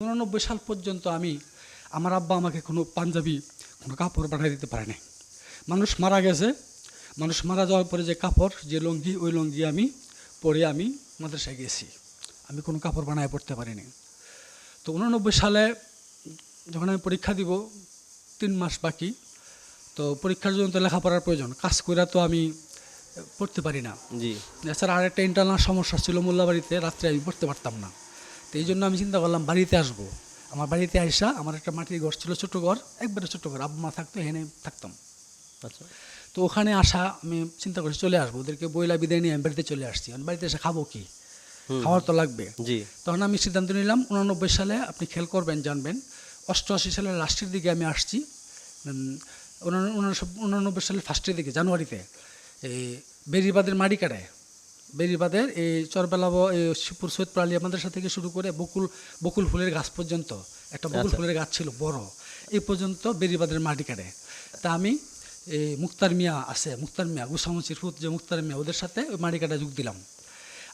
উননব্বই সাল পর্যন্ত আমি আমার আব্বা আমাকে কোনো পাঞ্জাবি কোনো কাপড় পাঠিয়ে দিতে পারে নাই। মানুষ মারা গেছে। মানুষ মারা যাওয়ার পরে যে কাপড় যে লুঙ্গি ওই লুঙ্গি আমি পরে আমি মাদ্রাসায় গেছি। আমি কোনো কাপড় বানায় পড়তে পারিনি। তো উনানব্বই সালে যখন আমি পরীক্ষা দিব তিন মাস বাকি তো পরীক্ষার জন্য তো লেখাপড়ার প্রয়োজন। কাজ করে তো আমি পড়তে পারি না। জি। এছাড়া আরেকটা ইন্টারনাল সমস্যা ছিল মোল্লাবাড়িতে রাত্রে আমি পড়তে পারতাম না। তো এই জন্য আমি চিন্তা করলাম বাড়িতে আসব। আমার বাড়িতে আইসা আমার একটা মাটির ঘর ছিল ছোটো ঘর একবারে ছোটো ঘর। আব্বা মা থাকতো এখানে থাকতাম। আচ্ছা। তো ওখানে আসা আমি চিন্তা করছি চলে আসব। ওদেরকে বইলা বিদায় নিয়ে আমি বাড়িতে চলে আসছি। আমি বাড়িতে এসে খাব কি? খাওয়ার তো লাগবে। জি। তখন আমি সিদ্ধান্ত নিলাম উনানব্বই সালে আপনি খেয়াল করবেন জানবেন অষ্টআশি সালের লাস্টের দিকে আমি আসছি। উনানব্বই- উননব্বই সালের ফার্স্টের দিকে জানুয়ারিতে এই বেরিবাদের মাড়ি কাটায়। বেরিবাদের এই চরবেলা এই শিবপুর সৈয়দপুর আমাদের সাথে থেকে শুরু করে বকুল বকুল ফুলের গাছ পর্যন্ত। একটা বকুল ফুলের গাছ ছিল বড়। এই পর্যন্ত বেরিবাদের মাটি কাটে। তা আমি এই মুক্তার মিয়া আছে মুক্তার মিয়া গুসামসির ফুত যে মুক্তার মিয়া ওদের সাথে ওই মাটি কাটা যোগ দিলাম।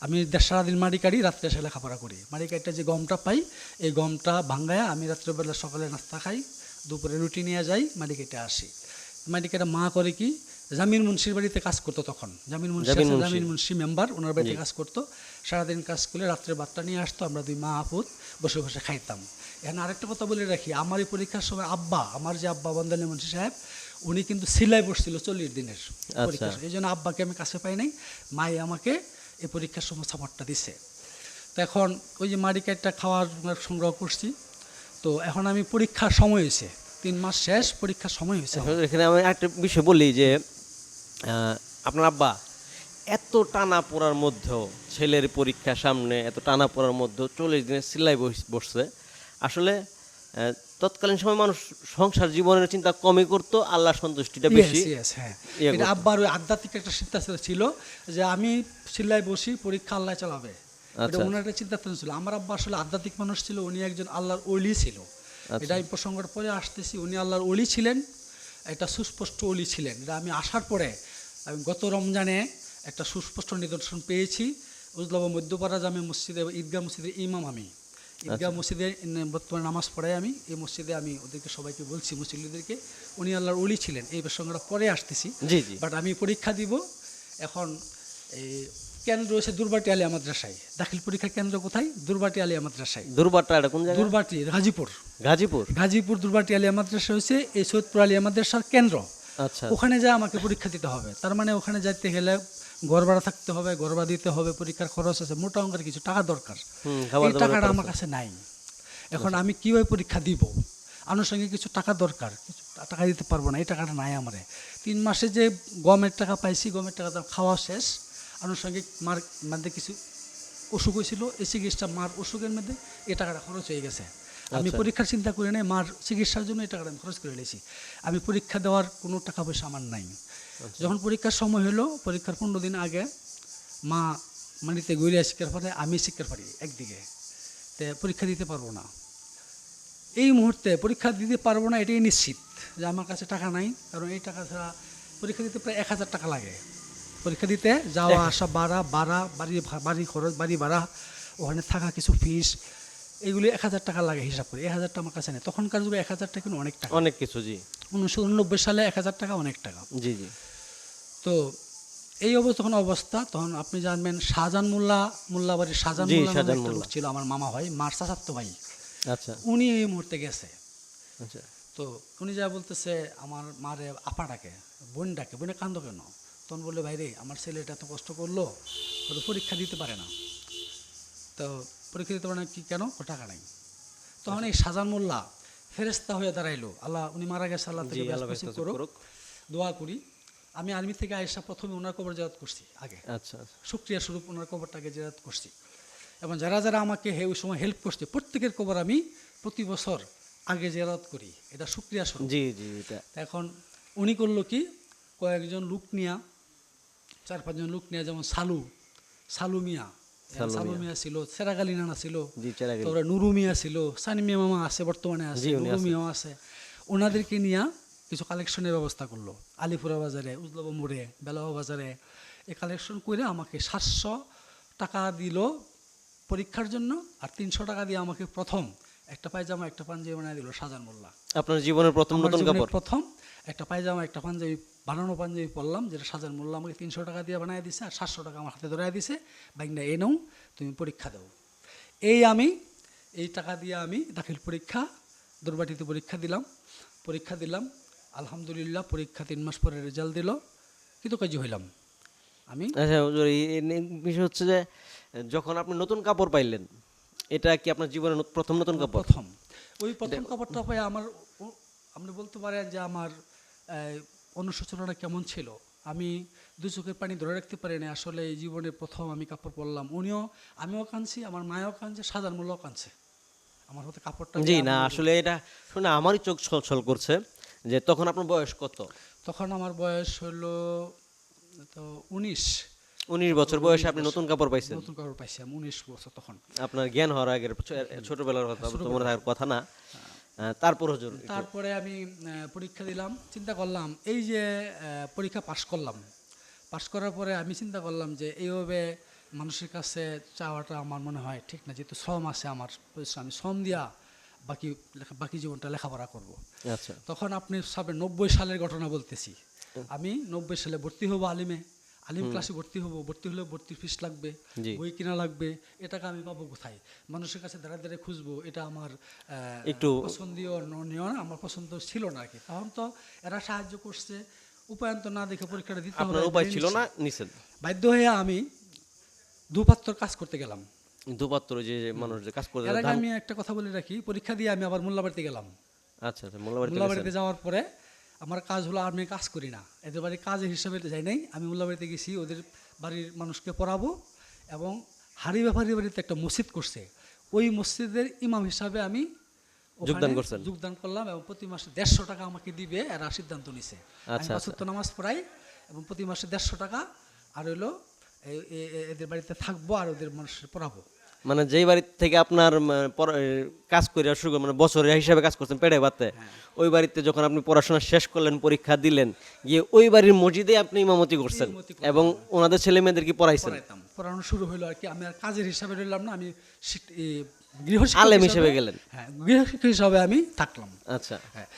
আমি সারাদিন মাড়ি কাটি রাত্রে এসে লেখাপড়া করি। মাড়ি কাটটা যে গমটা পাই এই গমটা ভাঙ্গায় আমি রাত্রেবেলা সকালে নাস্তা খাই দুপুরে রুটি নিয়ে যাই মাড়ি কেটে আসি। মাড়ি কেটে মা করে কি জামিন মুন্সির বাড়িতে কাজ করতো তখন। জামিন মুন্সি জামিন মুন্সি। মেম্বার ওনার বাড়িতে কাজ করতো। সারাদিন কাজ করলে রাত্রে বারটা নিয়ে আসতো আমরা দুই মা আপুত বসে বসে খাইতাম। এখানে আরেকটা কথা বলে রাখি আমার এই পরীক্ষার সময় আব্বা আমার যে আব্বা বন্দালী মুন্সি সাহেব উনি কিন্তু সিলাই বসছিল চল্লিশ দিনের পরীক্ষা এই জন্য আব্বাকে আমি কাছে পাই নাই মাই আমাকে এই পরীক্ষার সময় সাপোর্টটা দিছে। তো এখন ওই যে মারিকাইটটা খাওয়ার সংগ্রহ করছি। তো এখন আমি পরীক্ষার সময় হয়েছে তিন মাস শেষ পরীক্ষার সময় হয়েছে। এখানে আমি একটা বিষয় বলি যে আপনার আব্বা এত টানা পড়ার মধ্যেও ছেলের পরীক্ষা সামনে এত টানা পড়ার মধ্যেও চল্লিশ দিনের সিলাই বসছে। আসলে তৎকালীন সময় মানুষ সংসার জীবনের চিন্তা কমই করতো আল্লাহ সন্তুষ্টিটা বেশি হ্যাঁ। ইয়ে। আব্বার ওই আধ্যাত্মিক একটা সিদ্ধান্ত ছিল যে আমি সিল্লাই বসি পরীক্ষা আল্লাহ চালাবে। আচ্ছা। ওনার একটা চিন্তা ছিল। আমার আব্বা আসলে আধ্যাত্মিক মানুষ ছিল উনি একজন আল্লাহর অলি ছিল। আচ্ছা। এটা আমি প্রসঙ্গের পরে আসতেছি। উনি আল্লাহর অলি ছিলেন একটা সুস্পষ্ট অলি ছিলেন। এটা আমি আসার পরে আমি গত রমজানে একটা সুস্পষ্ট নিদর্শন পেয়েছি। উজলাবা মধ্যপাড়া জামে মসজিদে ঈদগাহ মসজিদের ইমাম আমি। ঈদগাহ মসজিদে বর্তমানে নামাজ পড়াই আমি। এই মসজিদে আমি ওদেরকে সবাইকে বলছি মুসলিমদেরকে উনি আল্লাহর উলি ছিলেন। এই প্রসঙ্গটা পরে আসতেছি। জি জি। বাট আমি পরীক্ষা দিব। এখন এই কেন্দ্র রয়েছে দুর্বাটি আলিয়া মাদ্রাসায়। দাখিল পরীক্ষার কেন্দ্র কোথায়? দুর্বাটি আলিয়া মাদ্রাসায়। দুর্বারটা এটা কোন জায়গায়? দুর্বাটি গাজীপুর। গাজীপুর। গাজীপুর দুর্বাটি আলিয়া মাদ্রাসা হয়েছে এই সৈয়দপুর আলিয়া মাদ্রাসার কেন্দ্র। আচ্ছা ওখানে যা আমাকে পরীক্ষা দিতে হবে তার মানে ওখানে যাইতে গেলে ভাড়া থাকতে হবে ভাড়া দিতে হবে পরীক্ষার খরচ আছে মোটা অঙ্কের কিছু টাকা দরকার। এই টাকাটা আমার কাছে নাই। এখন আমি কীভাবে পরীক্ষা দিব? আনুষঙ্গিক কিছু টাকা দরকার কিছু টাকা দিতে পারব না এই টাকাটা নাই আমারে। তিন মাসে যে গমের টাকা পাইছি গমের টাকা খাওয়া শেষ। আনুষঙ্গিক মার মধ্যে কিছু অসুখ হয়েছিল এই চিকিৎসা মার অসুখের মধ্যে এই টাকাটা খরচ হয়ে গেছে। আমি আচ্ছা। পরীক্ষার চিন্তা করি নাই মার চিকিৎসার জন্য এই টাকাটা আমি খরচ করে নিয়েছি। আমি পরীক্ষা দেওয়ার কোনো টাকা পয়সা আমার নাই। আচ্ছা। যখন পরীক্ষার সময় হলো পরীক্ষার পনেরো দিন আগে মা মানিতে গড়িয়া শিক্ষার পারে আমি শিক্ষার পারি একদিকে। তে পরীক্ষা দিতে পারব না। এই মুহূর্তে পরীক্ষা দিতে পারব না এটাই নিশ্চিত যে আমার কাছে টাকা নাই কারণ এই টাকা ছাড়া পরীক্ষা দিতে প্রায় এক হাজার টাকা লাগে। পরীক্ষা দিতে যাওয়া আসা বাড়া বাড়া বাড়ি বাড়ি খরচ বাড়ি ভাড়া ওখানে থাকা কিছু ফিস এগুলি এক হাজার টাকা লাগে হিসাব করে। এক হাজারটা আমার কাছে নেই। তখনকার যুগে এক হাজার টাকা অনেক টাকা। অনেক কিছু জি। উনিশশো উননব্বই সালে এক হাজার টাকা অনেক টাকা। জি জি। তো এই অবস্থা তখন অবস্থা তখন আপনি জানবেন শাহজাহান মোল্লা মোল্লাবাড়ির শাহজাহান জি, মোল্লা। ছিল আমার মামা হয় মার চাচাতো ভাই আচ্ছা। উনি এই মুহূর্তে গেছে। আচ্ছা। তো উনি যা বলতেছে আমার মারে আপা ডাকে বোন ডাকে বোনে কান্দ কেন? তখন বললে ভাই রে আমার ছেলেটা এত কষ্ট করল পরীক্ষা দিতে পারে না। তো পরীক্ষা দিতে পারে না কি কেন? টাকা নাই। তখন এই সাজান মোল্লা ফেরেস্তা হয়ে দাঁড়াইলো। আল্লাহ উনি মারা গেছে আল্লাহ থেকে করুক। দোয়া করি। আমি আর্মি থেকে আয়সা প্রথমে ওনার কবর জায়াত করছি আগে। আচ্ছা আচ্ছা। শুক্রিয়া স্বরূপ ওনার কবরটাকে জেরাত করছি। এবং যারা যারা আমাকে হে ওই সময় হেল্প করছে প্রত্যেকের কবর আমি প্রতি বছর আগে জেরাত করি। এটা শুক্রিয়া স্বরূপ। জি জি এটা। এখন উনি করল কি? কয়েকজন লোক নিয়া চার পাঁচজন লোক নিয়ে যেমন সালু সালু মিয়া সালু সালু ছিল সেরাগালি নানা ছিল জি চেরা গেল তারপরে নুরু ছিল সানি মামা আছে বর্তমানে আছে জি, আছে। ওনাদেরকে নিয়ে কিছু কালেকশনের ব্যবস্থা করল। আলিপুরা বাজারে উজলবা মোড়ে বেলাবা বাজারে। এই কালেকশন করে আমাকে সাতশো টাকা দিল পরীক্ষার জন্য আর তিনশো টাকা দিয়ে আমাকে প্রথম একটা পায়জামা একটা পাঞ্জাবি বানিয়ে দিল সাজান মোল্লা আপনার জীবনের প্রথম নতুন কাপড়? প্রথম একটা পায়জামা একটা পাঞ্জাবি বানানো পাঞ্জাবি পরলাম যেটা সাজান মূল্য আমাকে তিনশো টাকা দিয়ে বানিয়ে দিছে আর সাতশো টাকা আমার হাতে ধরাই দিছে। বাইকটা এ নাও তুমি পরীক্ষা দাও। এই আমি এই টাকা দিয়ে আমি দাখিল পরীক্ষা দুর্বাটিতে পরীক্ষা দিলাম পরীক্ষা দিলাম আলহামদুলিল্লাহ পরীক্ষা তিন মাস পরে রেজাল্ট দিল কিন্তু কাজী হইলাম। আমি আচ্ছা বিষয় হচ্ছে যে যখন আপনি নতুন কাপড় পাইলেন এটা কি আপনার জীবনের প্রথম নতুন কাপড়? প্রথম। ওই প্রথম কাপড়টা পাই আমার আপনি বলতে পারেন যে আমার অনুশোচনাটা কেমন ছিল? আমি দু চোখের পানি ধরে রাখতে পারি না আসলে এই জীবনে প্রথম আমি কাপড় পরলাম। উনিও আমিও কাঁদছি আমার মায়ও কাঁদছে সাজার মূল্যও কাঁদছে। আমার হতে কাপড়টা জি না আসলে এটা শুনে আমারই চোখ ছল ছল করছে যে তখন আপনার বয়স কত? তখন আমার বয়স হলো তো উনিশ। উনিশ বছর বয়সে আপনি নতুন কাপড় পাইছেন? নতুন কাপড় পাইছি আমি উনিশ বছর তখন। আপনার জ্ঞান হওয়ার আগের ছোটবেলার কথা কথা না। আহ, তারপর হুজুর তারপরে আমি পরীক্ষা দিলাম চিন্তা করলাম এই যে পরীক্ষা পাশ করলাম। পাশ করার পরে আমি চিন্তা করলাম যে এইভাবে মানুষের কাছে চাওয়াটা আমার মনে হয় ঠিক না যেহেতু শ্রম আছে আমার আমি শ্রম দিয়া বাকি লেখা- বাকি জীবনটা লেখাপড়া করব। আচ্ছা। তখন আপনি সবে নব্বই সালের ঘটনা বলতেছি। আমি নব্বই সালে ভর্তি হব আলিমে। আলিম ক্লাসে ভর্তি হব ভর্তি হলে ভর্তির ফিস লাগবে বই কিনা লাগবে এ টাকা আমি পাবো কোথায়? মানুষের কাছে দাঁড়া দাঁড়িয়ে খুঁজবো এটা আমার একটু- পছন্দীয় ননীয় আমার পছন্দ ছিল না কি। তখন তো এরা সাহায্য করছে উপায়ন্ত না দেখে পরীক্ষাটা দিতে হবে আপনার উপায় ছিল না? নিছেন? বাধ্য হয়ে আমি দুপাত্তর কাজ করতে গেলাম। দুপাত্র যে মানুষ যে কাজ করে এর আগে আমি একটা কথা বলে রাখি পরীক্ষা দিয়ে আমি আবার মোল্লাবাড়িতে গেলাম। আচ্ছা আচ্ছা মোল্লাবাড়িতে যাওয়ার পরে আমার কাজ হলো আমি কাজ করি না। এদের বাড়ির কাজের হিসাবে যাই নাই। আমি মোল্লাবাড়িতে গেছি ওদের বাড়ির মানুষকে পড়াবো এবং হাড়ি ব্যাপারীর বাড়িতে একটা মসজিদ করছে। ওই মসজিদের ইমাম হিসাবে আমি যোগদান করছেন। যোগদান করলাম এবং প্রতি মাসে দেড়শো টাকা আমাকে দিবে এরা সিদ্ধান্ত নিছে। আচ্ছা, পাঁচত্ব নামাজ পড়াই এবং প্রতি মাসে দেড়শো টাকা আর এ- এদের বাড়িতে থাকব আর ওদের মানুষের পড়াবো। মানে যেই বাড়ি থেকে আপনার পড়া- কাজ করে শুরু মানে বছরের হিসাবে কাজ করছেন পেটে বাতে হ্যাঁ। ওই বাড়িতে যখন আপনি পড়াশোনা শেষ করলেন পরীক্ষা দিলেন গিয়ে ওই বাড়ির মসজিদে আপনি ইমামতি করছেন এবং ওনাদের ছেলে মেয়েদেরকে পড়াইছেন। পড়ানো শুরু হলো আর কি আমি আর কাজের হিসাবে রইলাম না আমি গৃহ আলেম হিসেবে গেলেন। হ্যাঁ গৃহশিক্ষক হিসাবে আমি থাকলাম। আচ্ছা। হ্যাঁ।